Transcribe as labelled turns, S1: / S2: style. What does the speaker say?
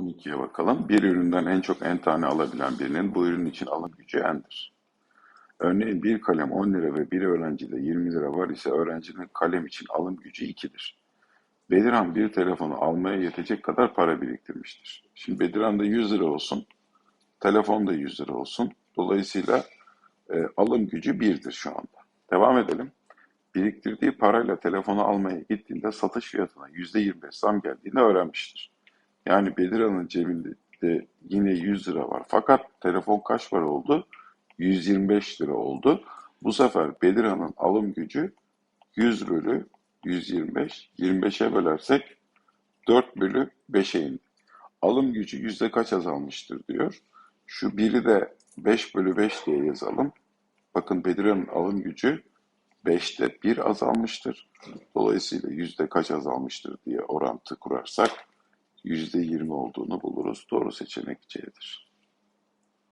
S1: 12'ye bakalım. Bir üründen en çok en tane alabilen birinin bu ürün için alım gücü endir. Örneğin bir kalem 10 lira ve bir öğrencide 20 lira var ise öğrencinin kalem için alım gücü 2'dir. Bedirhan bir telefonu almaya yetecek kadar para biriktirmiştir. Şimdi Bedirhan'da 100 lira olsun, telefon da 100 lira olsun. Dolayısıyla e, alım gücü 1'dir şu anda. Devam edelim. Biriktirdiği parayla telefonu almaya gittiğinde satış fiyatına %25 zam geldiğini öğrenmiştir. Yani Bedirhan'ın cebinde de yine 100 lira var. Fakat telefon kaç para oldu? 125 lira oldu. Bu sefer Bedirhan'ın alım gücü 100 bölü 125. 25'e bölersek 4 bölü 5'e indi. Alım gücü yüzde kaç azalmıştır diyor. Şu biri de 5 bölü 5 diye yazalım. Bakın Bedirhan'ın alım gücü 5'te 1 azalmıştır. Dolayısıyla yüzde kaç azalmıştır diye orantı kurarsak yüzde 20 olduğunu buluruz. Doğru seçenek C'dir.